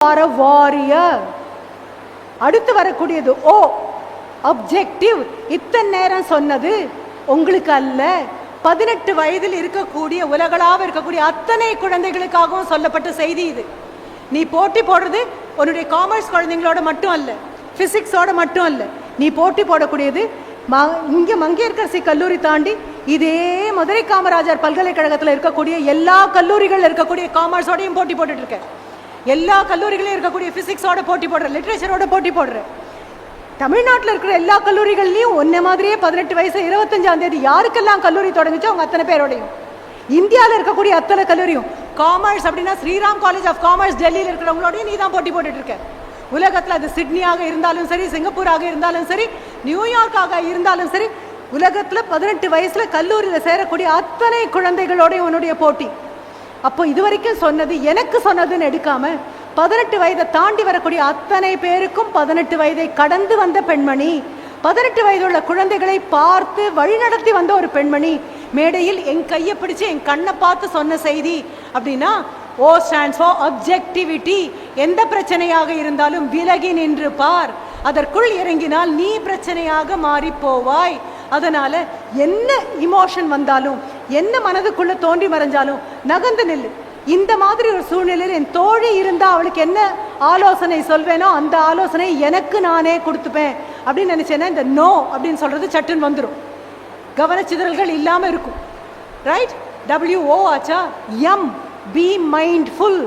R a warrior அடுத்து வரக்கூடியது ஓ objective இத்தனை நேரம் சொன்னது உங்களுக்கு அல்ல. பதினெட்டு வயதில் இருக்கக்கூடிய உலகளாவ இருக்கக்கூடிய அத்தனை குழந்தைகளுக்காகவும் சொல்லப்பட்ட செய்தி இது. நீ போட்டி போடுறது உன்னுடைய காமர்ஸ் குழந்தைங்களோட மட்டும் அல்ல பிசிக்ஸோட மட்டும் அல்ல. நீ போட்டி போடக்கூடியது ம இங்கே மங்கையர்கரசி கல்லூரி தாண்டி இதே மதுரை காமராஜர் பல்கலைக்கழகத்தில் இருக்கக்கூடிய எல்லா கல்லூரிகளில் இருக்கக்கூடிய காமர்ஸோடையும் போட்டி போட்டுட்டு எல்லா கல்லூரிகளையும் இருக்கக்கூடிய ஃபிசிக்ஸோட போட்டி போடுற லிட்ரேச்சரோட போட்டி போடுற. தமிழ்நாட்டில் இருக்கிற எல்லா கல்லூரிகள்லையும் ஒன்றை மாதிரியே பதினெட்டு வயசு இருபத்தஞ்சாம் தேதி யாருக்கெல்லாம் கல்லூரி தொடங்குச்சோ அவங்க அத்தனை பேரோடையும். இந்தியாவில் இருக்கக்கூடிய அத்தனை கல்லூரியும் காமர்ஸ் அப்படின்னா ஸ்ரீராம் காலேஜ் ஆஃப் காமர்ஸ் டெல்லியில் இருக்கிறவங்களோடையும் நீ தான் போட்டி போட்டுட்டு இருக்க. உலகத்தில் அது சிட்னியாக இருந்தாலும் சரி சிங்கப்பூராக இருந்தாலும் சரி நியூயார்க்காக இருந்தாலும் சரி உலகத்தில் பதினெட்டு வயசில் கல்லூரியில் சேரக்கூடிய அத்தனை குழந்தைகளோடையும் உன்னுடைய போட்டி. அப்போ இதுவரைக்கும் சொன்னது எனக்கு சொன்னதுன்னு எடுக்காம பதினெட்டு வயதை தாண்டி வரக்கூடிய அத்தனை பேருக்கும் பதினெட்டு வயதை கடந்து வந்த பெண்மணி பதினெட்டு வயதுள்ள குழந்தைகளை பார்த்து வழிநடத்தி வந்த ஒரு பெண்மணி மேடையில் என் கையை பிடிச்சு என் கண்ணை பார்த்து சொன்ன செய்தி அப்படின்னா ஓ ஸ்டாண்ட்ஸ் ஃபார் அப்ஜெக்டிவிட்டி எந்த பிரச்சனையாக இருந்தாலும் விலகி நின்று பார். அதற்குள் இறங்கினால் நீ பிரச்சனையாக மாறி போவாய். அதனால என்ன இமோஷன் வந்தாலும் என்ன மனதுக்குள்ள தோன்றி மறைஞ்சாலும் நகர்ந்து நில்லு. இந்த மாதிரி ஒரு சூழ்நிலையில் என் தோழி இருந்தால் அவளுக்கு என்ன ஆலோசனை சொல்வேனோ அந்த ஆலோசனை எனக்கு நானே கொடுத்துப்பேன் அப்படின்னு நினச்சேன்னா இந்த நோ அப்படின்னு சொல்கிறது சட்டுன்னு வந்துடும் கவனச்சிதறல்கள் இல்லாமல் இருக்கும். ரைட் டபிள்யூ ஓ ஆச்சா? எம் பி மைண்ட்ஃபுல்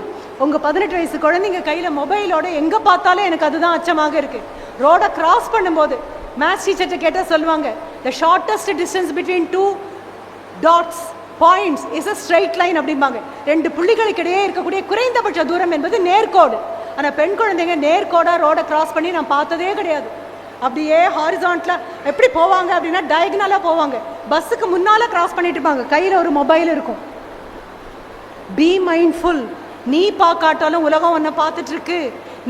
உங்கள் பதினெட்டு வயசு குழந்தைங்க கையில் மொபைலோட எங்கே பார்த்தாலும் எனக்கு அதுதான் அச்சமாக இருக்குது ரோட கிராஸ் பண்ணும்போது மேத்ஸ் டீச்சர்கிட்ட கேட்டால் சொல்லுவாங்க the shortest distance between two dots points is a straight line அப்படிம்பாங்க. ரெண்டு புள்ளிகளுக்கு இடையே இருக்கக்கூடிய குறைந்தபட்ச தூரம் என்பது நேர்கோடு ஆனால் பெண் குழந்தைங்க நேர்கோடாக ரோடை கிராஸ் பண்ணி நான் பார்த்ததே கிடையாது. அப்படியே ஹாரிசான்ட்ல எப்படி போவாங்க அப்படின்னா டயக்னலாக போவாங்க. பஸ்ஸுக்கு முன்னால் கிராஸ் பண்ணிட்டு இருப்பாங்க. கையில் ஒரு மொபைல் இருக்கும். பி மைண்ட்ஃபுல் நீ பார்க்காட்டாலும் உலகம் ஒன்றை பார்த்துட்டு இருக்கு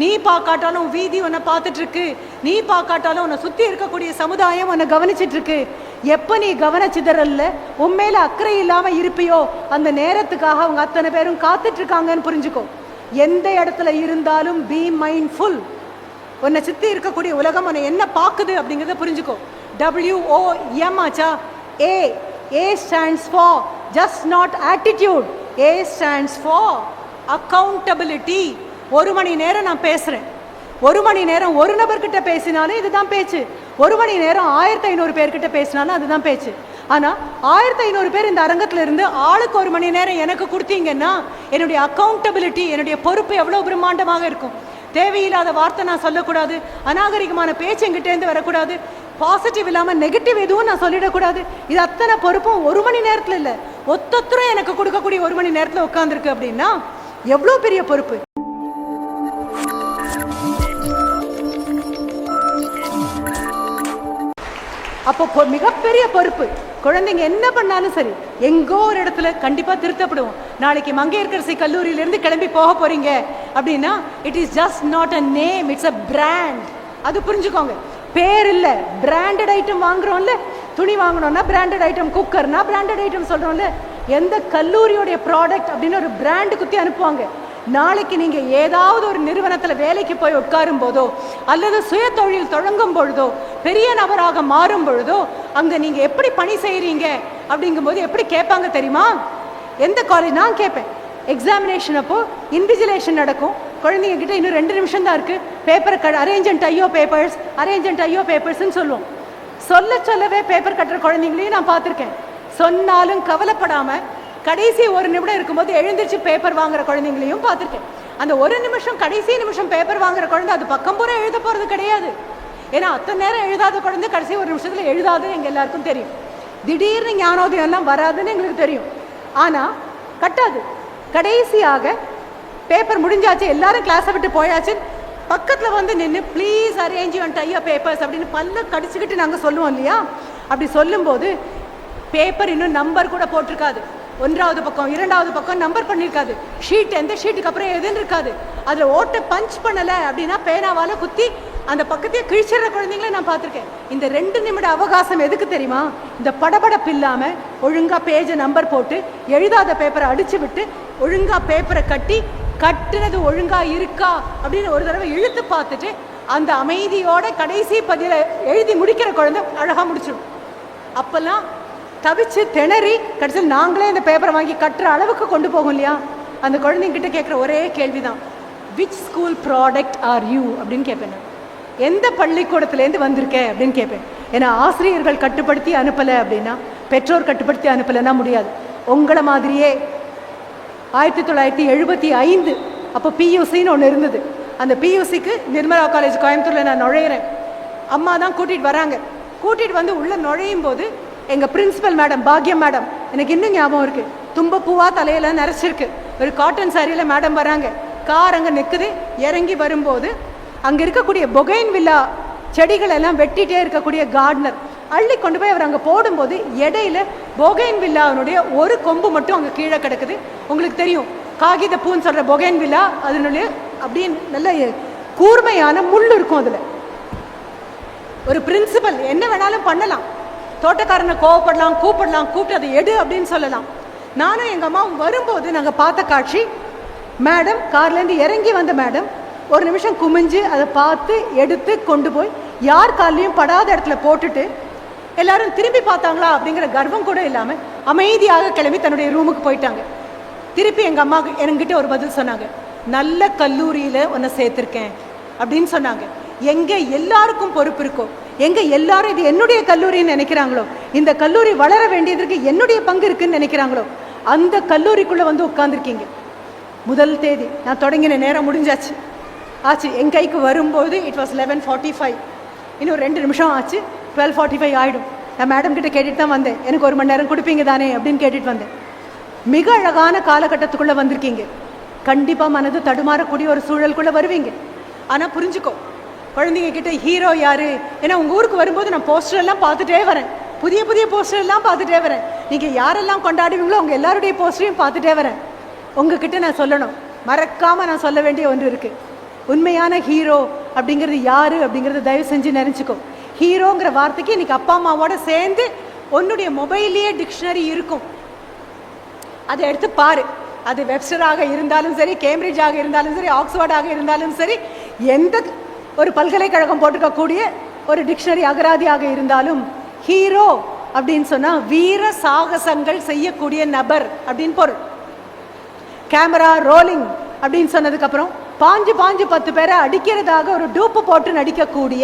நீ பார்க்காட்டாலும் வீதி ஒன்றை பார்த்துட்டு இருக்கு நீ பார்க்காட்டாலும் உன்னை சுற்றி இருக்கக்கூடிய சமுதாயம் உன்னை கவனிச்சிட்ருக்கு எப்போ நீ கவனச்சிதறல்ல? உண்மையில் அக்கறை இல்லாமல் இருப்பியோ? அந்த நேரத்துக்காக அவங்க அத்தனை பேரும் காத்துட்ருக்காங்கன்னு புரிஞ்சுக்கோ. எந்த இடத்துல இருந்தாலும் பி மைண்ட்ஃபுல் உன்னை சுற்றி இருக்கக்கூடிய உலகம் உன்னை என்ன பார்க்குது அப்படிங்கிறத புரிஞ்சுக்கோ. டபிள்யூஓ எம் ஆச்சா? A A stands for just not attitude A stands for accountability ஒரு மணி நேரம் நான் பேசுகிறேன் ஒரு மணி நேரம் ஒரு நபர்கிட்ட பேசினாலும் இதுதான் பேச்சு. ஒரு மணி நேரம் ஆயிரத்தி ஐநூறு பேர்கிட்ட பேசினாலும் அதுதான் பேச்சு. ஆனால் ஆயிரத்தி ஐநூறு பேர் இந்த அரங்கத்தில் இருந்து ஆளுக்கு ஒரு மணி நேரம் எனக்கு கொடுத்தீங்கன்னா என்னுடைய அக்கௌண்டபிலிட்டி என்னுடைய பொறுப்பு எவ்வளோ பிரம்மாண்டமாக இருக்கும். தேவையில்லாத வார்த்தை நான் சொல்லக்கூடாது அநாகரிகமான பேச்சு எங்கிட்டேருந்து வரக்கூடாது பாசிட்டிவ் இல்லாமல் நெகட்டிவ் எதுவும் நான் சொல்லிடக்கூடாது. இது அத்தனை பொறுப்பும் ஒரு மணி நேரத்தில் இல்லை. ஒத்தொத்தரும் எனக்கு கொடுக்கக்கூடிய ஒரு மணி நேரத்தில் உட்காந்துருக்கு அப்படின்னா எவ்வளோ பெரிய பொறுப்பு? அப்போ மிகப்பெரிய பொறுப்பு. குழந்தைங்க என்ன பண்ணாலும் சரி எங்கோ ஒரு இடத்துல கண்டிப்பாக திருத்தப்படுவோம். நாளைக்கு மங்கையர்கரசி கல்லூரியிலேருந்து கிளம்பி போக போகிறீங்க அப்படின்னா it is just not a name it's a brand அது புரிஞ்சுக்கோங்க. பேர் இல்லை பிராண்டட் ஐட்டம் வாங்குறோம்ல துணி வாங்கணும்னா பிராண்டட் ஐட்டம் குக்கர்னா பிராண்டட் ஐட்டம் சொல்கிறோம்ல எந்த கல்லூரியோடைய ப்ராடக்ட் அப்படின்னு ஒரு பிராண்டு குத்தி அனுப்புவாங்க. நாளைக்கு நீங்க ஏதாவது ஒரு நிறுவனத்துல வேலைக்கு போய் உட்காரும் போதோ அல்லது சுய தொழில் தொடங்கும் பொழுதோ பெரிய நபராக மாறும் பொழுதோ அங்க நீங்க எப்படி பணி செய்கிறீங்க அப்படிங்கும்போது எப்படி கேட்பாங்க தெரியுமா? எந்த காலேஜ் நான் கேட்பேன். எக்ஸாமினேஷன் அப்போ இன்விஜிலேஷன் நடக்கும். குழந்தைங்க கிட்ட இன்னும் ரெண்டு நிமிஷம் தான் இருக்கு. பேப்பர் க அரேஞ்சன்ட் ஐயோ பேப்பர்ஸ் அரேஞ்சன்ட் ஐயோ பேப்பர்ஸ்னு சொல்லுவோம். சொல்ல சொல்லவே பேப்பர் கட்டுற குழந்தைங்களையும் நான் பார்த்துருக்கேன். சொன்னாலும் கவலைப்படாம கடைசி ஒரு நிமிடம் இருக்கும்போது எழுந்திரிச்சு பேப்பர் வாங்குற குழந்தைங்களையும் பார்த்துருக்கேன். அந்த ஒரு நிமிஷம் கடைசி நிமிஷம் பேப்பர் வாங்குற குழந்தை அது பக்கம் பூரா எழுத போகிறது கிடையாது. ஏன்னா அத்தனை நேரம் எழுதாத குழந்தை கடைசி ஒரு நிமிஷத்தில் எழுதாதுன்னு எங்கள் எல்லாருக்கும் தெரியும். திடீர்னு ஞானோதயம் எல்லாம் வராதுன்னு எங்களுக்கு தெரியும். ஆனால் கட்டாது. கடைசியாக பேப்பர் முடிஞ்சாச்சு எல்லாரும் கிளாஸை விட்டு போயாச்சு. பக்கத்தில் வந்து நின்று ப்ளீஸ் அரேஞ்ச் யுவர் டைய பேப்பர்ஸ் அப்படின்னு பல்ல கடிச்சுக்கிட்டு நாங்கள் சொல்லுவோம் இல்லையா? அப்படி சொல்லும்போது பேப்பர் இன்னும் நம்பர் கூட போட்டிருக்காது. ஒன்றாவது பக்கம் இரண்டாவது பக்கம் நம்பர் பண்ணியிருக்காது ஷீட் எந்த ஷீட்டுக்கு அப்புறம் எதுன்னு இருக்காது. அதில் ஓட்டை பஞ்ச் பண்ணலை அப்படின்னா பேனாவால் குத்தி அந்த பக்கத்தையே கிழிச்சிடுற குழந்தைங்கள நான் பார்த்துருக்கேன். இந்த ரெண்டு நிமிட அவகாசம் எதுக்கு தெரியுமா? இந்த படபடப்பு இல்லாமல் ஒழுங்காக பேஜை நம்பர் போட்டு எழுதாத பேப்பரை அடிச்சு விட்டு ஒழுங்காக பேப்பரை கட்டி கட்டுனது ஒழுங்கா இருக்கா அப்படின்னு ஒரு தடவை இழுத்து பார்த்துட்டு அந்த அமைதியோட கடைசி பதில எழுதி முடிக்கிற குழந்தை அழகா முடிச்சிடும். அப்போல்லாம் தவிச்சு திணறி கடைசியில் நாங்களே இந்த பேப்பரை வாங்கி கட்டுற அளவுக்கு கொண்டு போகும் இல்லையா? அந்த குழந்தைங்கிட்ட கேட்குற ஒரே கேள்விதான். Which school product are you அப்படின்னு கேட்பேன் நான். எந்த பள்ளிக்கூடத்துலேருந்து வந்திருக்கே? அப்படின்னு கேட்பேன் ஏன்னா ஆசிரியர்கள் கட்டுப்படுத்தி அனுப்பலை அப்படின்னா பெற்றோர் கட்டுப்படுத்தி அனுப்பலைன்னா முடியாது. உங்களை மாதிரியே. ஆயிரத்தி தொள்ளாயிரத்தி எழுபத்தி ஐந்து அப்போ பியூசின்னு ஒன்று இருந்தது. அந்த பியூசிக்கு நிர்மலா காலேஜ் கோயம்புத்தூரில் நான் நுழையிறேன். அம்மா தான் கூட்டிகிட்டு வராங்க. கூட்டிகிட்டு வந்து உள்ளே நுழையும் போது எங்கள் பிரின்சிபல் மேடம் பாக்யம் மேடம் எனக்கு இன்னும் ஞாபகம் இருக்குது தும்பப்பூவா தலையெல்லாம் நிறைச்சிருக்கு ஒரு காட்டன் சாரியில் மேடம் வராங்க. கார் அங்கே நிற்குது இறங்கி வரும்போது அங்கே இருக்கக்கூடிய பொகைன் வில்லா செடிகள் எல்லாம் வெட்டிட்டே இருக்கக்கூடிய கார்டனர் அள்ளி கொண்டு போய் அவர் அங்கே போடும்போது இடையில பொகைன் வில்லாவினுடைய ஒரு கொம்பு மட்டும் அங்கே கீழே கிடக்குது. உங்களுக்கு தெரியும் காகித பூன்னு சொல்கிற பொகைன் வில்லா அதனுடைய அப்படியே நல்ல கூர்மையான முள் இருக்கும் அதில். ஒரு பிரின்சிபல் என்ன வேணாலும் பண்ணலாம். தோட்டக்காரனை கோவப்படலாம் கூப்பிடலாம் கூப்பிட்டு அதை எடு அப்படின்னு சொல்லலாம். நானும் எங்கள் அம்மாவும் வரும்போது நாங்கள் பார்த்த காட்சி மேடம் கார்லேருந்து இறங்கி வந்த மேடம் ஒரு நிமிஷம் குமிஞ்சு அதை பார்த்து எடுத்து கொண்டு போய் யார் கால்லையும் படாத இடத்துல போட்டுட்டு எல்லாரும் திரும்பி பார்த்தாங்களா அப்படிங்கிற கர்வம் கூட இல்லாமல் அமைதியாக கிளம்பி தன்னுடைய ரூமுக்கு போயிட்டாங்க. திருப்பி எங்கள் அம்மா என்கிட்ட ஒரு பதில் சொன்னாங்க. நல்ல கல்லூரியில் உன்னை சேர்த்துருக்கேன் அப்படின்னு சொன்னாங்க. எங்கே எல்லாருக்கும் பொறுப்பு இருக்கோ எங்கே எல்லாரும் இது என்னுடைய கல்லூரின்னு நினைக்கிறாங்களோ? இந்த கல்லூரி வளர வேண்டியதற்கு என்னுடைய பங்கு இருக்குன்னு நினைக்கிறாங்களோ? அந்த கல்லூரிக்குள்ளே வந்து உட்காந்துருக்கீங்க முதல் தேதி. நான் தொடங்கின நேரம் முடிஞ்சாச்சு. ஆச்சு என் கைக்கு வரும்போது it was eleven forty five இன்னும் ரெண்டு நிமிஷம் ஆச்சு. டுவெல் ஃபார்ட்டி ஃபைவ் ஆகிடும் நான் மேடம் கிட்ட கேட்டுட்டு தான் வந்தேன். எனக்கு ஒரு மணி நேரம் கொடுப்பீங்க தானே அப்படின்னு கேட்டுட்டு வந்தேன். மிக அழகான காலகட்டத்துக்குள்ளே வந்திருக்கீங்க. கண்டிப்பாக மனது தடுமாறக்கூடிய ஒரு சூழலுக்குள்ளே வருவீங்க. ஆனால் புரிஞ்சுக்கோ குழந்தைங்க கிட்ட ஹீரோ யாரு? ஏன்னா உங்கள் ஊருக்கு வரும்போது நான் போஸ்டர் எல்லாம் பார்த்துட்டே வரேன். புதிய புதிய போஸ்டர் எல்லாம் பார்த்துட்டே வரேன். நீங்கள் யாரெல்லாம் கொண்டாடுவீங்களோ அவங்க எல்லாருடைய போஸ்டரையும் பார்த்துட்டே வரேன். உங்ககிட்ட நான் சொல்லணும். மறக்காமல் நான் சொல்ல வேண்டிய ஒன்று இருக்குது உண்மையான ஹீரோ அப்படிங்கிறது யாரு அப்படிங்கிறத தயவு செஞ்சு நினச்சிக்கோ. ஹீரோங்கிற வார்த்தைக்கு இன்னைக்கு அப்பா அம்மாவோட சேர்ந்து உன்னுடைய மொபைல்லையே டிக்ஷனரி இருக்கும். அதை எடுத்து பாரு. அது வெப்ஸ்டராக இருந்தாலும் சரி கேம்பிரிட்ஜாக இருந்தாலும் சரி ஆக்ஸ்ஃபோர்டாக இருந்தாலும் சரி எந்த ஒரு பல்கலைக்கழகம் போட்டுக்கக்கூடிய ஒரு டிக்ஷனரி அகராதியாக இருந்தாலும் ஹீரோ அப்படின்னு சொன்னால் வீர சாகசங்கள் செய்யக்கூடிய நபர் அப்படின்னு பொருள். கேமரா ரோலிங் அப்படின்னு சொன்னதுக்கப்புறம் பாஞ்சு பாஞ்சு பத்து பேரை அடிக்கிறதாக ஒரு டூப்பு போட்டு நடிக்கக்கூடிய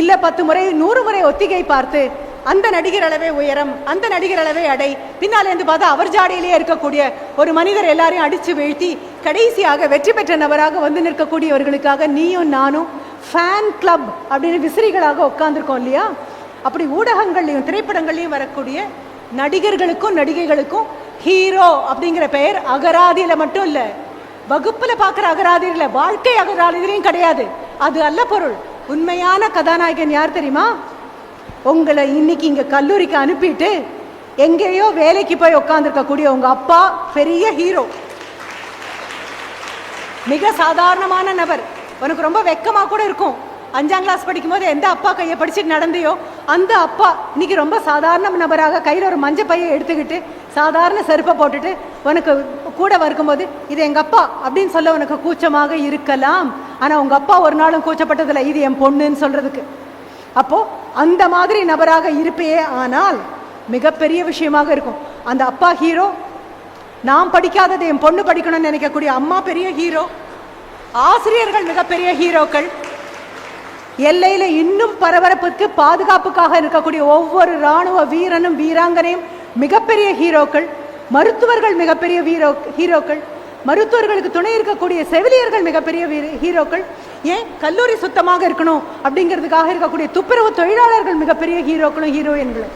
இல்ல பத்து முறை நூறு முறை ஒத்திகை பார்த்து அந்த நடிகர் அளவே உயரம் அந்த நடிகர் அளவே அடை பின்னால இருந்து பார்த்தா அவர் ஜாடையிலேயே இருக்கக்கூடிய ஒரு மனிதர் எல்லாரையும் அடிச்சு வீழ்த்தி கடைசியாக வெற்றி பெற்ற நபராக வந்து நிற்கக்கூடியவர்களுக்காக நீயும் நானும் ஃபேன் கிளப் அப்படின்னு விசிறிகளாக உட்காந்துருக்கோம் இல்லையா? அப்படி ஊடகங்கள்லையும் திரைப்படங்கள்லையும் வரக்கூடிய நடிகர்களுக்கும் நடிகைகளுக்கும் ஹீரோ அப்படிங்கிற பெயர் அகராதியில மட்டும் இல்லை. வகுப்புல பார்க்குற அகராதியில வாழ்க்கை அகராதிலையும் கிடையாது. அது அல்ல பொருள். உண்மையான கதாநாயகன் யார் தெரியுமா? உங்களை இன்னைக்கு இங்க கல்லூரிக்கு அனுப்பிட்டு எங்கேயோ வேலைக்கு போய் உட்காந்துருக்கக்கூடிய உங்க அப்பா பெரிய ஹீரோ. மிக சாதாரணமான நபர். உனக்கு ரொம்ப வெக்கமாக கூட இருக்கும். அஞ்சாம் கிளாஸ் படிக்கும்போது எந்த அப்பா கையை படிச்சுட்டு நடந்தையோ அந்த அப்பா இன்னைக்கு ரொம்ப சாதாரண நபராக கையில் ஒரு மஞ்சள் பையை எடுத்துக்கிட்டு சாதாரண செருப்பை போட்டுட்டு உனக்கு கூட வருக்கும்போது இது எங்க அப்பா அப்படின்னு சொல்ல உனக்கு கூச்சமாக இருக்கலாம். ஆனா உங்க அப்பா ஒரு நாளும் கூச்சப்பட்டதில்லை. இது என் பொண்ணுன்னு சொல்றதுக்கு. அப்போ அந்த மாதிரி நபராக இருப்பேயே ஆனால் மிகப்பெரிய விஷயமாக இருக்கும். அந்த அப்பா ஹீரோ நான் படிக்காதது என் பொண்ணு படிக்கணும்னு நினைக்கக்கூடிய அம்மா பெரிய ஹீரோ ஆசிரியர்கள் மிகப்பெரிய ஹீரோக்கள் எல்லையில இன்னும் பரபரப்புக்கு பாதுகாப்புக்காக இருக்கக்கூடிய ஒவ்வொரு ராணுவ வீரனும் வீராங்கனையும் மிகப்பெரிய ஹீரோக்கள் மருத்துவர்கள் மிகப்பெரிய வீரோ ஹீரோக்கள் மருத்துவர்களுக்கு துணை இருக்கக்கூடிய செவிலியர்கள் மிகப்பெரிய வீர ஹீரோக்கள் ஏன் கல்லூரி சுத்தமாக இருக்கணும் அப்படிங்கிறதுக்காக இருக்கக்கூடிய துப்புரவு தொழிலாளர்கள் மிகப்பெரிய ஹீரோக்களும் ஹீரோயின்களும்.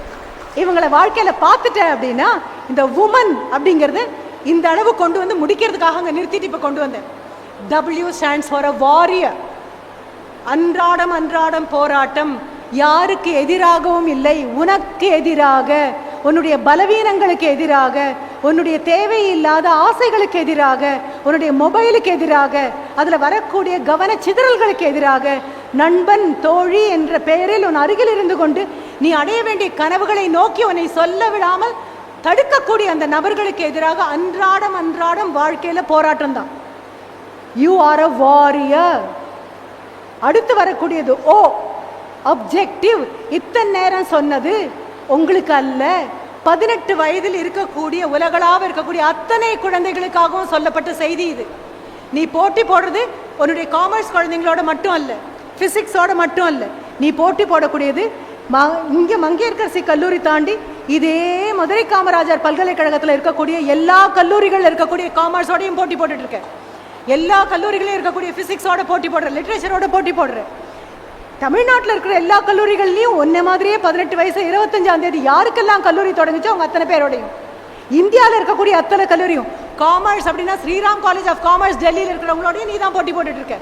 இவங்களை வாழ்க்கையில் பார்த்துட்டேன் அப்படின்னா இந்த உமன் அப்படிங்கிறது இந்த அளவு கொண்டு வந்து முடிக்கிறதுக்காக அங்கே நிறுத்திட்டு இப்போ கொண்டு வந்தேன். W stands for a warrior அன்றாடம் அன்றாடம் போராட்டம். யாருக்கு எதிராகவும் இல்லை உனக்கு எதிராக உன்னுடைய பலவீனங்களுக்கு எதிராக உன்னுடைய தேவையில்லாத ஆசைகளுக்கு எதிராக உன்னுடைய மொபைலுக்கு எதிராக அதில் வரக்கூடிய கவன சிதறல்களுக்கு எதிராக நண்பன் தோழி என்ற பெயரில் உன் அருகில் இருந்து கொண்டு நீ அடைய வேண்டிய கனவுகளை நோக்கி உன்னை சொல்ல விடாமல் தடுக்கக்கூடிய அந்த நபர்களுக்கு எதிராக அன்றாடம் அன்றாடம் வாழ்க்கையில போராட்டம் தான். யூ ஆர் அ வாரியர் அடுத்து வரக்கூடியது oh, ஓ அப்ஜெக்டிவ் இத்தனை நேரம் சொன்னது உங்களுக்கு அல்ல. பதினெட்டு வயதில் இருக்கக்கூடிய உலகளாவ இருக்கக்கூடிய அத்தனை குழந்தைகளுக்காகவும் சொல்லப்பட்ட செய்தி இது. நீ போட்டி போடுறது உன்னுடைய காமர்ஸ் குழந்தைங்களோட மட்டும் அல்ல பிசிக்ஸோட மட்டும் அல்ல. நீ போட்டி போடக்கூடியது ம- இங்கே மங்கையர்கரசி கல்லூரி தாண்டி இதே மதுரை காமராஜர் பல்கலைக்கழகத்தில் இருக்கக்கூடிய எல்லா கல்லூரிகளில் இருக்கக்கூடிய காமர்ஸோடையும் போட்டி போட்டுட்ருக்கேன் எல்லா கல்லூரிகளையும் இருக்கக்கூடிய ஃபிசிக்ஸோட போட்டி போடுற லிட்ரேச்சரோட போட்டி போடுற. தமிழ்நாட்டில் இருக்கிற எல்லா கல்லூரிகள்லையும் ஒன்ன மாதிரியே பதினெட்டு வயசு இருபத்தஞ்சாம் தேதி யாருக்கெல்லாம் கல்லூரி தொடங்குச்சோ அவங்க அத்தனை பேரோடையும். இந்தியாவில் இருக்கக்கூடிய அத்தனை கல்லூரியும் காமர்ஸ் அப்படின்னா ஸ்ரீராம் காலேஜ் ஆஃப் காமர்ஸ் டெல்லியில் இருக்கிறவங்களோடையும் நீ தான் போட்டி போட்டுட்டு இருக்க.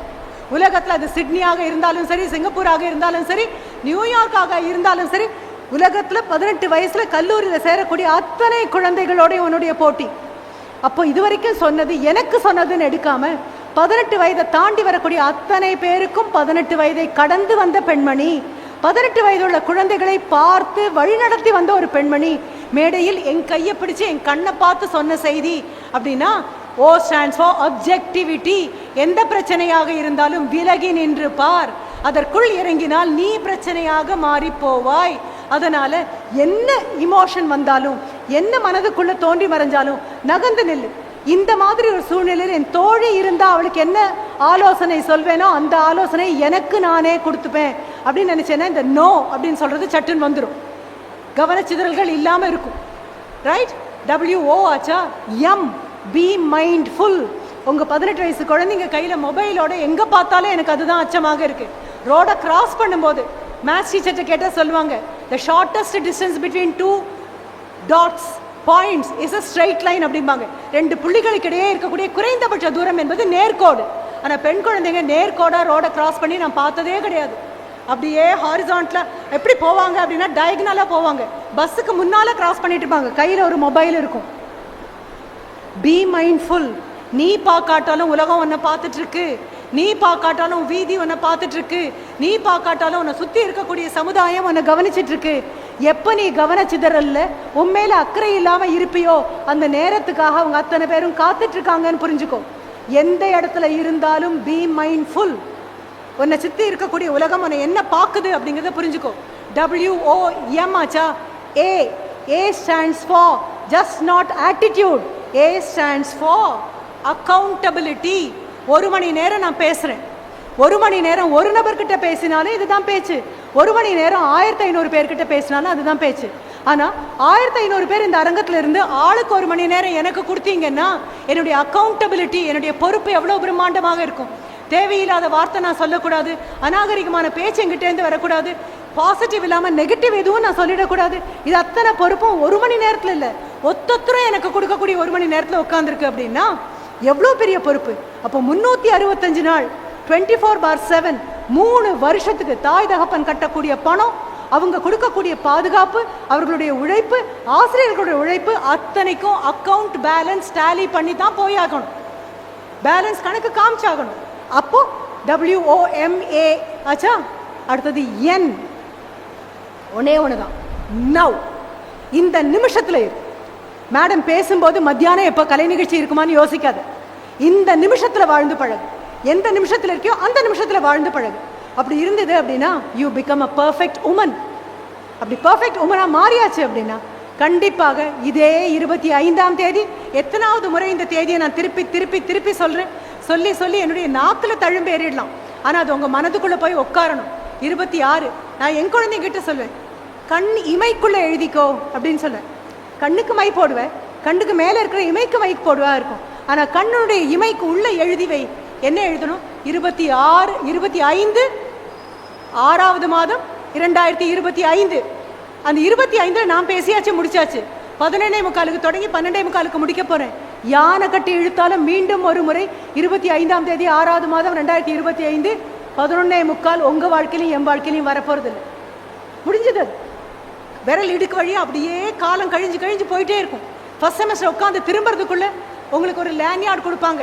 உலகத்தில் அது சிட்னியாக இருந்தாலும் சரி சிங்கப்பூராக இருந்தாலும் சரி நியூயார்க்காக இருந்தாலும் சரி உலகத்தில் பதினெட்டு வயசில் கல்லூரியில் சேரக்கூடிய அத்தனை குழந்தைகளோடையும் உன்னுடைய போட்டி. அப்போ இதுவரைக்கும் சொன்னது எனக்கு சொன்னதுன்னு எடுக்காமல் பதினெட்டு வயதை தாண்டி வரக்கூடிய அத்தனை பேருக்கும் பதினெட்டு வயதை கடந்து வந்த பெண்மணி பதினெட்டு வயதுள்ள குழந்தைகளை பார்த்து வழிநடத்தி வந்த ஒரு பெண்மணி மேடையில் என் கையை பிடிச்சு என் கண்ணை பார்த்து சொன்ன செய்தி அப்படின்னா ஓ ஸ்டாண்ட்ஸ் ஃபார் அப்ஜெக்டிவிட்டி எந்த பிரச்சனையாக இருந்தாலும் விலகி நின்று பார். அதற்குள் இறங்கினால் நீ பிரச்சனையாக மாறி போவாய். அதனால என்ன இமோஷன் வந்தாலும் என்ன மனதுக்குள்ள தோன்றி மறைஞ்சாலும் நகர்ந்து நில்லு. இந்த மாதிரி ஒரு சூழ்நிலையில் என் தோழி இருந்தால் அவளுக்கு என்ன ஆலோசனை சொல்வேனோ அந்த ஆலோசனை எனக்கு நானே கொடுத்துப்பேன் அப்படின்னு நினச்சேன்னா இந்த நோ அப்படின்னு சொல்கிறது சட்டுன்னு வந்துடும் கவனச்சிதறல்கள் இல்லாமல் இருக்கும். ரைட் டபிள்யூ ஓ ஆச்சா? எம் பி மைண்ட்ஃபுல் உங்கள் பதினெட்டு வயசு குழந்தைங்க கையில் மொபைலோட எங்கே பார்த்தாலும் எனக்கு அதுதான் அச்சமாக இருக்குது ரோட கிராஸ் பண்ணும்போது மேத்ஸ் டீச்சர்கிட்ட கேட்டால் சொல்லுவாங்க the shortest distance between two dots points is a straight line அப்படிம்பாங்க. ரெண்டு புள்ளிகளுக்கு இடையே இருக்கக்கூடிய குறைந்தபட்ச தூரம் என்பது நேர்கோடு. ஆனால் பெண் குழந்தைங்க நேர்கோடாக ரோடை கிராஸ் பண்ணி நான் பார்த்ததே கிடையாது. அப்படியே ஹாரிசான்ட்டில் எப்படி போவாங்க அப்படின்னா டயக்னலாக போவாங்க. பஸ்ஸுக்கு முன்னால் கிராஸ் பண்ணிட்டு இருப்பாங்க. கையில் ஒரு மொபைல் இருக்கும். பி மைண்ட்ஃபுல் நீ பார்க்காட்டாலும் உலகம் ஒன்றை பார்த்துட்ருக்கு நீ பார்க்காட்டாலும் வீதி உன்னை பார்த்துட்டு இருக்கு நீ பார்க்காட்டாலும் உன்னை சுற்றி இருக்கக்கூடிய சமுதாயம் உன்னை கவனிச்சிட்டு இருக்கு நீ கவனச்சிதறல்ல? உண்மையில அக்கறை இல்லாமல் இருப்பியோ அந்த நேரத்துக்காக அவங்க அத்தனை பேரும் காத்துட்டு இருக்காங்கன்னு புரிஞ்சுக்கோ. எந்த இடத்துல இருந்தாலும் பி மைண்ட்ஃபுல் உன்னை சுற்றி இருக்கக்கூடிய உலகம் உன்னை என்ன பார்க்குது அப்படிங்கிறத புரிஞ்சுக்கோ. டபிள்யூஓ எம் ஆச்சா? A A stands for just not attitude A stands for accountability ஒரு மணி நேரம் நான் பேசுகிறேன் ஒரு மணி நேரம் ஒரு நபர்கிட்ட பேசினாலும் இதுதான் பேச்சு. ஒரு மணி நேரம் ஆயிரத்தி ஐநூறு பேர்கிட்ட பேசினாலும் அதுதான் பேச்சு. ஆனால் ஆயிரத்தி ஐநூறு பேர் இந்த அரங்கத்தில் இருந்து ஆளுக்கு ஒரு மணி நேரம் எனக்கு கொடுத்தீங்கன்னா என்னுடைய அக்கௌண்டபிலிட்டி என்னுடைய பொறுப்பு எவ்வளோ பிரம்மாண்டமாக இருக்கும். தேவையில்லாத வார்த்தை நான் சொல்லக்கூடாது அநாகரிகமான பேச்சு எங்கிட்டேருந்து வரக்கூடாது பாசிட்டிவ் இல்லாமல் நெகட்டிவ் எதுவும் நான் சொல்லிடக்கூடாது. இது அத்தனை பொறுப்பும் ஒரு மணி நேரத்தில் இல்லை. ஒத்தொத்தரும் எனக்கு கொடுக்கக்கூடிய ஒரு மணி நேரத்தில் உட்காந்துருக்கு அப்படின்னா எவ்வளோ பெரிய பொறுப்பு? அப்போ முந்நூற்றி அறுபத்தஞ்சு நாள் டுவெண்ட்டி ஃபோர் பார் செவன் மூணு வருஷத்துக்கு தாய் தகப்பன் கட்டக்கூடிய பணம் அவங்க கொடுக்கக்கூடிய பாதுகாப்பு அவர்களுடைய உழைப்பு ஆசிரியர்களுடைய உழைப்பு அத்தனைக்கும் அக்கவுண்ட் பேலன்ஸ் டேலி பண்ணி தான் போயாகணும். பேலன்ஸ் கணக்கு காமிச்சாகணும். அப்போ டபிள்யூஓஎம்ஏ ஆச்சா? அடுத்தது என் ஒன்னே ஒன்று தான் நவ் இந்த நிமிஷத்தில் இருக்கு மேடம் பேசும்போது மத்தியானம் எப்போ கலை நிகழ்ச்சி இருக்குமான்னு யோசிக்காது. இந்த நிமிஷத்தில் வாழ்ந்து பழகு. எந்த நிமிஷத்தில் இருக்கியோ அந்த நிமிஷத்தில் வாழ்ந்து பழகு. அப்படி இருந்தது அப்படின்னா you become a perfect woman அப்படி பர்ஃபெக்ட் உமனாக மாறியாச்சு அப்படின்னா கண்டிப்பாக இதே இருபத்தி ஐந்தாம் தேதி எத்தனாவது முறை இந்த தேதியை நான் திருப்பி திருப்பி திருப்பி சொல்கிறேன் சொல்லி சொல்லி என்னுடைய நாக்கில் தழும்பு ஏறிடலாம். ஆனால் அது உங்கள் மனதுக்குள்ளே போய் உட்காரணும். இருபத்தி ஆறு. நான் என் குழந்தைங்கிட்ட சொல்வேன் கண் இமைக்குள்ளே எழுதிக்கோ அப்படின்னு சொல்லுவேன் கண்ணுக்கு மை போடுவேன். கண்ணுக்கு மேலே இருக்கிற இமைக்கு மைக்கு போடுவா இருக்கும். ஆனா கண்ணுடைய இமைக்கு உள்ள எழுதி வை. என்ன எழுதணும்? இருபத்தி ஆறு இருபத்தி ஐந்து ஆறாவது மாதம் இரண்டாயிரத்தி இருபத்தி ஐந்து. அந்த இருபத்தி ஐந்தில் நான் பேசியாச்சு முடிச்சாச்சு. பதினெண்டே முக்காலுக்கு தொடங்கி பன்னெண்டே முக்காலுக்கு முடிக்க போறேன். யானை கட்டி இழுத்தாலும் மீண்டும் ஒரு முறை இருபத்தி ஐந்தாம் தேதி ஆறாவது மாதம் ரெண்டாயிரத்தி இருபத்தி ஐந்து பதினொன்னே முக்கால் உங்க வாழ்க்கையிலையும் என் வாழ்க்கையிலையும் வரப்போறது முடிஞ்சது விரல் இடுக்கு வழியாக அப்படியே காலம் கழிஞ்சு கழிஞ்சு போயிட்டே இருக்கும். ஃபர்ஸ்ட் செமஸ்டர் உட்காந்து திரும்புறதுக்குள்ளே உங்களுக்கு ஒரு லேண்ட்யார்ட் கொடுப்பாங்க.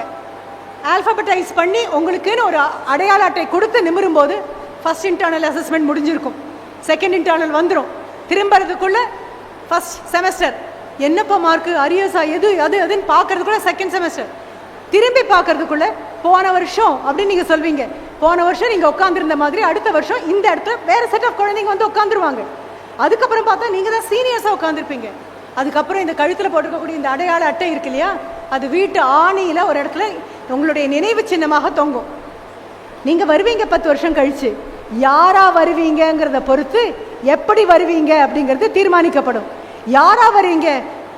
ஆல்பபெட்டைஸ் பண்ணி உங்களுக்குன்னு ஒரு அடையாள அட்டை கொடுத்து நிமிரும்போது ஃபஸ்ட் ஃபர்ஸ்ட் இன்டர்னல் அசஸ்மெண்ட் முடிஞ்சிருக்கும். செகண்ட் இன்டர்னல் வந்துடும் திரும்புறதுக்குள்ளே ஃபர்ஸ்ட் செமஸ்டர் என்னப்பா மார்க்கு அரியஸா எது? அது? அதுன்னு பார்க்கறதுக்குள்ள செகண்ட் செமஸ்டர் திரும்பி பார்க்கறதுக்குள்ள போன வருஷம் அப்படின்னு நீங்கள் சொல்வீங்க. போன வருஷம் நீங்கள் உட்காந்துருந்த மாதிரி அடுத்த வருஷம் இந்த இடத்துல வேறு செட் ஆஃப் குழந்தைங்க வந்து உட்காந்துருவாங்க அதுக்கப்புறம் பார்த்தா நீங்கள் தான் சீனியர்ஸாக உட்காந்துருப்பீங்க அதுக்கப்புறம் இந்த கழுத்தில் போட்டுக்கக்கூடிய இந்த அடையாள அட்டை இருக்கு இல்லையா? அது வீட்டு ஆணியில் ஒரு இடத்துல உங்களுடைய நினைவு சின்னமாக தொங்கும். நீங்கள் வருவீங்க பத்து வருஷம் கழிச்சு. யாரா வருவீங்கங்கிறத பொறுத்து எப்படி வருவீங்க அப்படிங்கிறது தீர்மானிக்கப்படும். யாரா வரீங்க?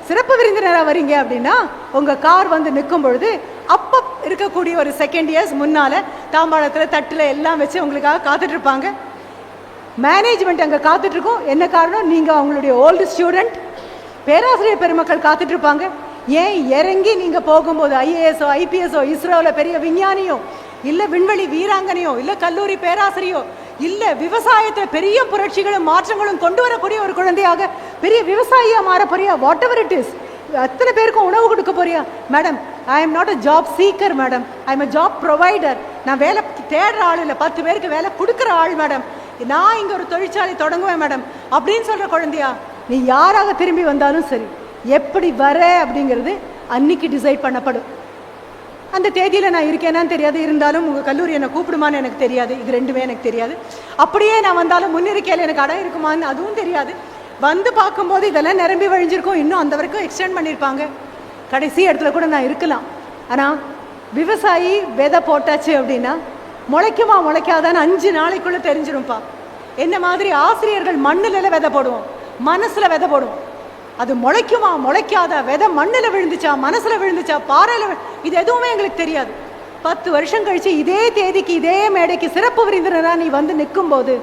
சிறப்பு விருந்தினராக வரீங்க அப்படின்னா உங்கள் கார் வந்து நிற்கும் பொழுது அப்போ இருக்கக்கூடிய ஒரு செகண்ட் இயர்ஸ் முன்னால் தாம்பாளத்தில் தட்டில் எல்லாம் வச்சு உங்களுக்காக காத்துட்ருப்பாங்க மேனேஜ்மெண்ட் அங்கே காத்துட்ருக்கோம். என்ன காரணம்? நீங்கள் அவங்களுடைய ஓல்டு ஸ்டூடெண்ட் பேராசிரியர் பெருமக்கள் காத்துட்ருப்பாங்க. ஏன் இறங்கி நீங்கள் போகும்போது ஐஏஎஸ்ஓ ஐபிஎஸ்ஓ இஸ்ரோவில் பெரிய விஞ்ஞானியோ இல்லை விண்வெளி வீராங்கனையோ இல்லை கல்லூரி பேராசிரியோ இல்லை விவசாயத்தை பெரிய புரட்சிகளும் மாற்றங்களும் கொண்டு வரக்கூடிய ஒரு குழந்தையாக பெரிய விவசாயியாக மாற போறியா வாட் எவர் இட் இஸ் அத்தனை பேருக்கும் உணவு கொடுக்க போறியா? Madam I am not a job seeker madam I am a job provider நான் வேலை தேடுற ஆள் இல்லை. பத்து பேருக்கு வேலை கொடுக்குற ஆள் மேடம் நான் இங்கே ஒரு தொழிற்சாலை தொடங்குவேன் மேடம். அப்படின்னு சொல்கிற குழந்தையா நீ யாராக திரும்பி வந்தாலும் சரி எப்படி வர அப்படிங்கிறது அன்னைக்கு டிசைட் பண்ணப்படும். அந்த தேதியில் நான் இருக்கேனான்னு தெரியாது. இருந்தாலும் உங்கள் கல்லூரி என்னை கூப்பிடுமான்னு எனக்கு தெரியாது. இது ரெண்டுமே எனக்கு தெரியாது. அப்படியே நான் வந்தாலும் முன்னிருக்கையில் எனக்கு அடம் இருக்குமான்னு அதுவும் தெரியாது. வந்து பார்க்கும்போது இதெல்லாம் நிரம்பி வழிஞ்சிருக்கும். இன்னும் அந்த வரைக்கும் எக்ஸ்டெண்ட் பண்ணியிருப்பாங்க கடைசி இடத்துல கூட நான் இருக்கலாம். ஆனால் விவசாயி விதை போட்டாச்சு அப்படின்னா முளைக்குமா முளைக்காதான்னு அஞ்சு நாளைக்குள்ளே தெரிஞ்சிரும்ப்பா என்ன மாதிரி ஆசிரியர்கள் மண்ணுல விதை போடுவோம். மனசில் விதை போடுவோம். அது முளைக்குமா முளைக்காத? விதை மண்ணில் விழுந்துச்சா மனசில் விழுந்துச்சா பாறையில் இது எதுவுமே எங்களுக்கு தெரியாது. பத்து வருஷம் கழிச்சு இதே தேதிக்கு இதே மேடைக்கு சிறப்பு விருந்தினரா நீ வந்து நிற்கும்போது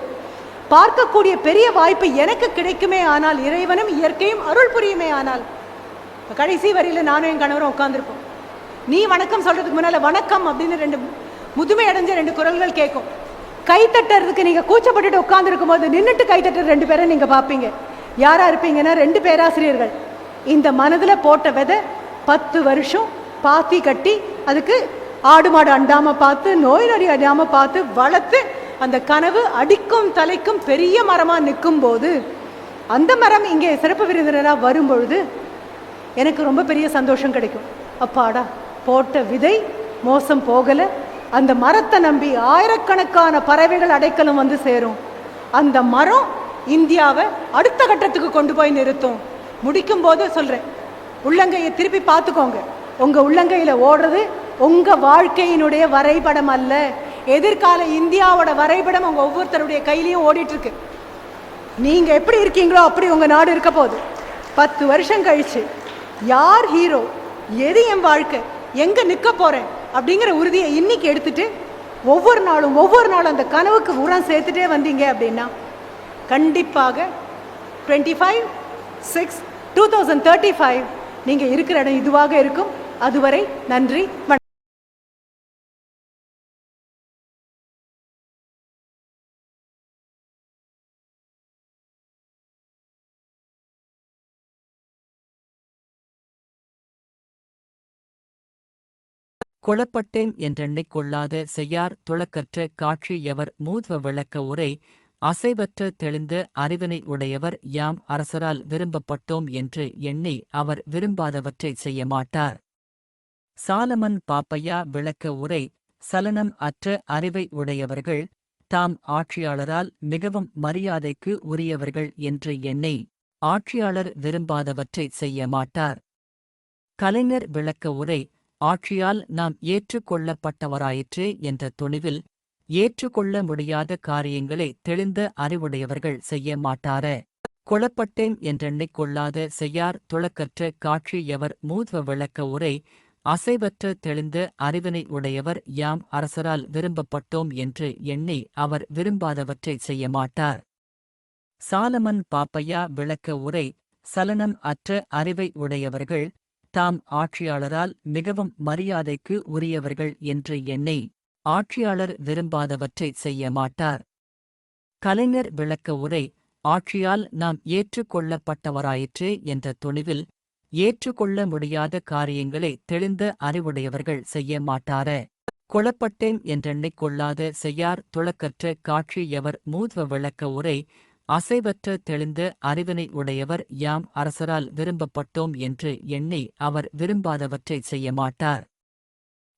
பார்க்கக்கூடிய பெரிய வாய்ப்பு எனக்கு கிடைக்குமே ஆனால் இறைவனும் இயற்கையும் அருள் புரியுமே ஆனால் கடைசி வரியில நானும் என் கணவரும் உட்காந்துருப்போம் நீ வணக்கம் சொல்றதுக்கு முன்னால வணக்கம் அப்படின்னு ரெண்டு முதுமை அடைஞ்ச ரெண்டு குரல்கள் கேட்கும் கை தட்டுறதுக்கு நீங்க கூச்சப்பட்டுட்டு உட்காந்துருக்கும் போது நின்றுட்டு கை ரெண்டு பேரை நீங்க பார்ப்பீங்க. யாரா இருப்பீங்கன்னா ரெண்டு பேராசிரியர்கள். இந்த மனதுல போட்ட விதை பத்து வருஷம் பாத்தி கட்டி அதுக்கு ஆடு மாடு அண்டாம பார்த்து நோய் நொடி அண்டாம பார்த்து வளர்த்து அந்த கனவு அடிக்கும் தலைக்கும் பெரிய மரமா நிற்கும் போது அந்த மரம் இங்கே சிறப்பு விருந்தினராக வரும்பொழுது எனக்கு ரொம்ப பெரிய சந்தோஷம் கிடைக்கும். அப்பாடா போட்ட விதை மோசம் போகலை அந்த மரத்தை நம்பி ஆயிரக்கணக்கான பறவைகள் அடைக்கலம் வந்து சேரும். அந்த மரம் இந்தியாவை அடுத்த கட்டத்துக்கு கொண்டு போய் நிறுத்தும். முடிக்கும் போது சொல்கிறேன் உள்ளங்கையை திருப்பி பார்த்துக்கோங்க. உங்கள் உள்ளங்கையில் ஓடுறது உங்கள் வாழ்க்கையினுடைய வரைபடம் அல்ல. எதிர்கால இந்தியாவோட வரைபடம் உங்கள் ஒவ்வொருத்தருடைய கையிலையும் ஓடிட்டுருக்கு. நீங்கள் எப்படி இருக்கீங்களோ அப்படி உங்கள் நாடு இருக்க போகுது. பத்து வருஷம் கழிச்சு யார் ஹீரோ எது என் வாழ்க்கை? எங்கே நிற்க போகிறேன் அப்படிங்கிற உறுதியை இன்னைக்கு எடுத்துட்டு ஒவ்வொரு நாளும் ஒவ்வொரு நாளும் அந்த கனவுக்கு உரம் சேர்த்துட்டே வந்தீங்க அப்படின்னா கண்டிப்பாக twenty five six two thousand thirty five நீங்கள் இருக்கிற இடம் இதுவாக இருக்கும். அதுவரை நன்றி வணக்கம். கொளப்பட்டேன் என்றெண்ணிக் கொள்ளாத செய்யார் துளக்கற்ற காட்சி எவர் மூத்வ விளக்க உரை அசைவற்ற தெளிந்த அறிவினை உடையவர் யாம் அரசரால் விரும்பப்பட்டோம் என்று எண்ணி அவர் விரும்பாதவற்றைச் செய்ய மாட்டார் சாலமன் பாப்பையா விளக்க உரை சலனம் அற்ற அறிவை உடையவர்கள் தாம் ஆட்சியாளரால் மிகவும் மரியாதைக்கு உரியவர்கள் என்று எண்ணி ஆட்சியாளர் விரும்பாதவற்றைச் செய்ய மாட்டார் கலைஞர் விளக்க உரை ஆட்சியால் நாம் ஏற்றுக்கொள்ளப்பட்டவராயிற்று என்ற துணிவில் ஏற்றுக்கொள்ள முடியாத காரியங்களை தெளிந்த அறிவுடையவர்கள் செய்ய மாட்டார. குழப்பட்டேன் என்றெண்ணிக் கொள்ளாத செய்யார் துளக்கற்ற காட்சி எவர் மூத்வ விளக்க உரை அசைவற்ற தெளிந்த அறிவினை உடையவர் யாம் அரசரால் விரும்பப்பட்டோம் என்று எண்ணி அவர் விரும்பாதவற்றைச் செய்ய மாட்டார். சாலமன் பாப்பையா விளக்க உரை சலனம் அற்ற அறிவை உடையவர்கள் தாம் ஆட்சியாளரால் மிகவும் மரியாதைக்கு உரியவர்கள் என்று எண்ணி ஆட்சியாளர் விரும்பாதவற்றைச் செய்ய மாட்டார். கலைஞர் விளக்க உரை ஆட்சியால் நாம் ஏற்றுக்கொள்ளப்பட்டவராயிற்று என்ற துணிவில் ஏற்றுக்கொள்ள முடியாத காரியங்களை தெளிந்த அறிவுடையவர்கள் செய்ய மாட்டார. குழப்பட்டேன் என்றெண்ணிக் கொள்ளாத செய்யார் துளக்கற்ற காட்சி எவர் மூத்வ விளக்க உரை அசைவற்ற தெளிந்த அறிவினை உடையவர் யாம் அரசரால் விரும்பப்பட்டோம் என்று எண்ணி அவர் விரும்பாதவற்றைச் செய்ய மாட்டார்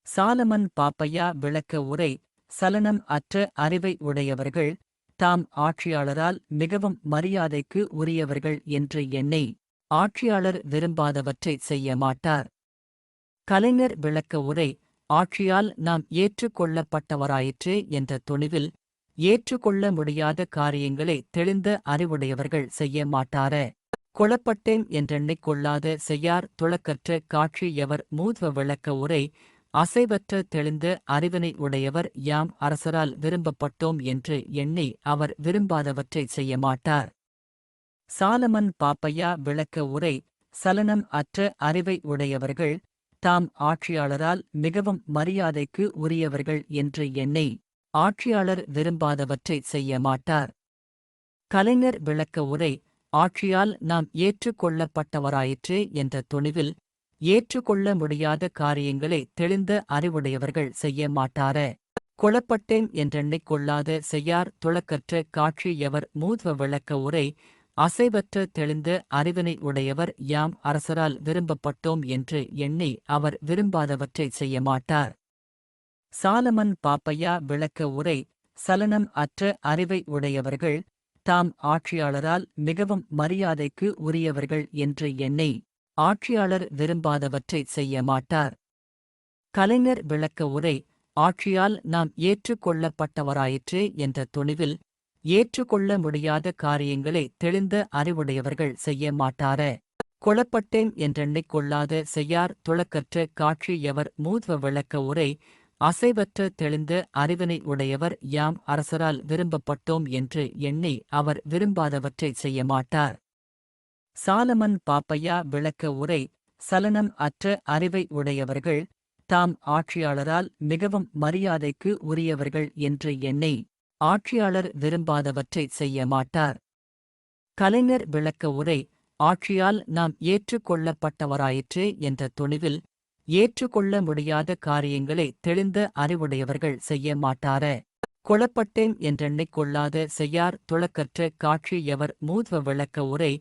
சாலமன் பாப்பையா விளக்க உரை சலனம் அற்ற அறிவை உடையவர்கள் தாம் ஆட்சியாளரால் மிகவும் மரியாதைக்கு உரியவர்கள் என்று எண்ணி ஆட்சியாளர் விரும்பாதவற்றைச் செய்ய மாட்டார் கலைஞர் விளக்க உரை ஆட்சியால் நாம் ஏற்றுக்கொள்ளப்பட்டவராயிற்று என்ற துணிவில் ஏற்றுக்கொள்ள முடியாத காரியங்களை தெளிந்த அறிவுடையவர்கள் செய்ய மாட்டார. கொளப்பட்டேன் என்றெண்ணிக் கொள்ளாத செய்யார் துளக்கற்ற காட்சி எவர் மூத்வ விளக்க உரை அசைவற்ற தெளிந்த அறிவினை உடையவர் யாம் அரசரால் விரும்பப்பட்டோம் என்று எண்ணி அவர் விரும்பாதவற்றைச் செய்ய மாட்டார். சாலமன் பாப்பையா விளக்க உரை சலனம் அற்ற அறிவை உடையவர்கள் தாம் ஆட்சியாளரால் மிகவும் மரியாதைக்கு உரியவர்கள் என்று எண்ணி ஆட்சியாளர் விரும்பாதவற்றைச் செய்ய மாட்டார். கலைஞர் விளக்க உரை ஆட்சியால் நாம் ஏற்றுக்கொள்ளப்பட்டவராயிற்று என்ற துணிவில் ஏற்றுக்கொள்ள முடியாத காரியங்களை தெளிந்த அறிவுடையவர்கள் செய்ய மாட்டார. கொளப்பட்டேன் என்றெண்ணிக் கொள்ளாத செய்யார் துளக்கற்ற காட்சி எவர் மூத்வ விளக்க உரை அசைவற்ற தெளிந்த அறிவினை உடையவர் யாம் அரசரால் விரும்பப்பட்டோம் என்று எண்ணி அவர் விரும்பாதவற்றைச் செய்ய மாட்டார். சாலமன் பாப்பையா விளக்க உரை சலனம் அற்ற அறிவை உடையவர்கள் தாம் ஆட்சியாளரால் மிகவும் மரியாதைக்கு உரியவர்கள் என்று எண்ணி ஆட்சியாளர் விரும்பாதவற்றைச் செய்ய மாட்டார். கலைஞர் விளக்க உரை ஆட்சியால் நாம் ஏற்றுக்கொள்ளப்பட்டவராயிற்று என்ற துணிவில் ஏற்றுக்கொள்ள முடியாத காரியங்களை தெளிந்த அறிவுடையவர்கள் செய்ய மாட்டார. கொளப்பட்டேன் என்றெண்ணிக் கொள்ளாத செய்யார் துளக்கற்ற காட்சி எவர் மூத்வ விளக்க உரை அசைவற்ற தெளிந்த அறிவினை உடையவர் யாம் அரசரால் விரும்பப்பட்டோம் என்று எண்ணி அவர் விரும்பாதவற்றைச் செய்ய மாட்டார். சாலமன் பாப்பையா விளக்க உரை சலனம் அற்ற அறிவை உடையவர்கள் தாம் ஆட்சியாளரால் மிகவும் மரியாதைக்கு உரியவர்கள் என்று எண்ணி ஆட்சியாளர் விரும்பாதவற்றைச் செய்ய மாட்டார். கலைஞர் விளக்க உரை ஆட்சியால் நாம் ஏற்றுக்கொள்ளப்பட்டவராயிற்று என்ற துணிவில் ஏற்றுக்கொள்ள முடியாத காரியங்களை தெளிந்த அறிவுடையவர்கள் செய்ய மாட்டார. கொளப்பட்டேன் என்றெண்ணிக் கொள்ளாத செய்யார் துளக்கற்ற காட்சி எவர் மூத்வ விளக்க உரை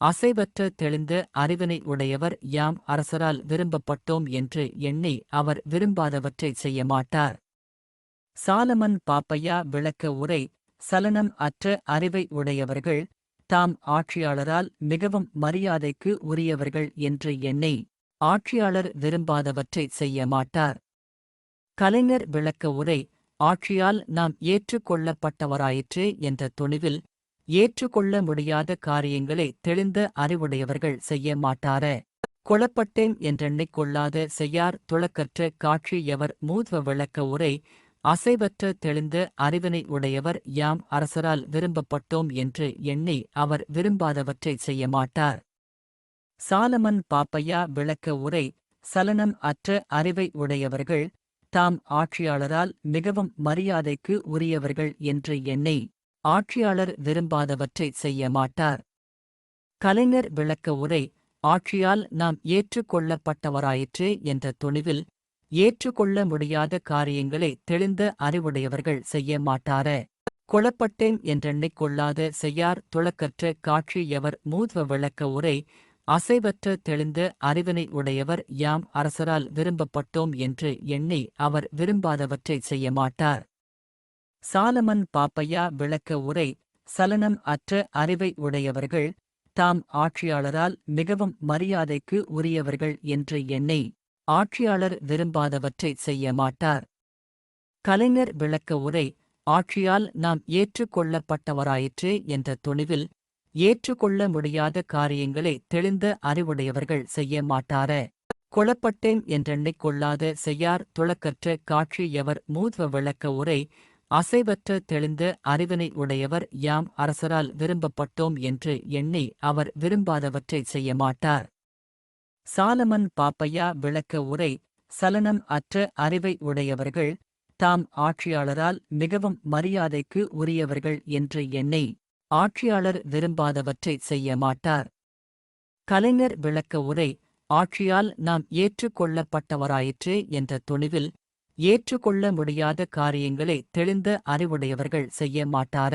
அசைவற்ற தெளிந்த அறிவினை உடையவர் யாம் அரசரால் விரும்பப்பட்டோம் என்று எண்ணி அவர் விரும்பாதவற்றைச் செய்ய மாட்டார். சாலமன் பாப்பையா விளக்க உரை சலனம் அற்ற அறிவை உடையவர்கள் தாம் ஆட்சியாளரால் மிகவும் மரியாதைக்கு உரியவர்கள் என்று எண்ணி ஆட்சியாளர் விரும்பாதவற்றைச் செய்ய மாட்டார். கலைஞர் விளக்க உரை ஆட்சியால் நாம் ஏற்றுக்கொள்ளப்பட்டவராயிற்று என்ற துணிவில் ஏற்றுக்கொள்ள முடியாத காரியங்களை தெளிந்த அறிவுடையவர்கள் செய்ய மாட்டார. கொளப்பட்டேன் என்றெண்ணிக் கொள்ளாத செய்யார் துளக்கற்ற காட்சி எவர் மூத்வ விளக்க உரை அசைவற்ற தெளிந்த அறிவினை உடையவர் யாம் அரசரால் விரும்பப்பட்டோம் என்று எண்ணி அவர் விரும்பாதவற்றைச் செய்ய மாட்டார். சாலமன் பாப்பையா விளக்க உரை சலனம் அற்ற அறிவை உடையவர்கள் தாம் ஆட்சியாளரால் மிகவும் மரியாதைக்கு உரியவர்கள் என்று எண்ணி ஆட்சியாளர் விரும்பாதவற்றைச் செய்ய மாட்டார். கலைஞர் விளக்க உரை ஆட்சியால் நாம் ஏற்றுக்கொள்ளப்பட்டவராயிற்று என்ற துணிவில் ஏற்றுக்கொள்ள முடியாத காரியங்களை தெளிந்த அறிவுடையவர்கள் செய்ய மாட்டார. கொளப்பட்டேன் என்றெண்ணிக் கொள்ளாத செய்யார் துளக்கற்ற காட்சி எவர் மூத்வ விளக்க உரை அசைவற்ற தெளிந்த அறிவினை உடையவர் யாம் அரசரால் விரும்பப்பட்டோம் என்று எண்ணி அவர் விரும்பாதவற்றைச் செய்ய மாட்டார் சாலமன் பாப்பையா விளக்க உரை சலனம் அற்ற அறிவை உடையவர்கள் தாம் ஆட்சியாளரால் மிகவும் மரியாதைக்கு உரியவர்கள் என்று எண்ணி ஆட்சியாளர் விரும்பாதவற்றைச் செய்ய மாட்டார் கலைஞர் விளக்க உரை ஆட்சியால் நாம் ஏற்றுக்கொள்ளப்பட்டவராயிற்று என்ற துணிவில் ஏற்றுக்கொள்ள முடியாத காரியங்களை தெளிந்த அறிவுடையவர்கள் செய்ய மாட்டார. கொளப்பட்டேன் என்றெண்ணிக் கொள்ளாத செய்யார் துளக்கற்ற காட்சி எவர் மூத்வ விளக்க உரை அசைவற்ற தெளிந்த அறிவினை உடையவர் யாம் அரசரால் விரும்பப்பட்டோம் என்று எண்ணி அவர் விரும்பாதவற்றைச் செய்ய மாட்டார். சாலமன் பாப்பையா விளக்க உரை சலனம் அற்ற அறிவை உடையவர்கள் தாம் ஆட்சியாளரால் மிகவும் மரியாதைக்கு உரியவர்கள் என்று எண்ணி ஆட்சியாளர் விரும்பாதவற்றைச் செய்ய மாட்டார். கலைஞர் விளக்க உரை ஆட்சியால் நாம் ஏற்றுக்கொள்ளப்பட்டவராயிற்று என்ற துணிவில் ஏற்றுக்கொள்ள முடியாத காரியங்களை தெளிந்த அறிவுடையவர்கள் செய்ய மாட்டார.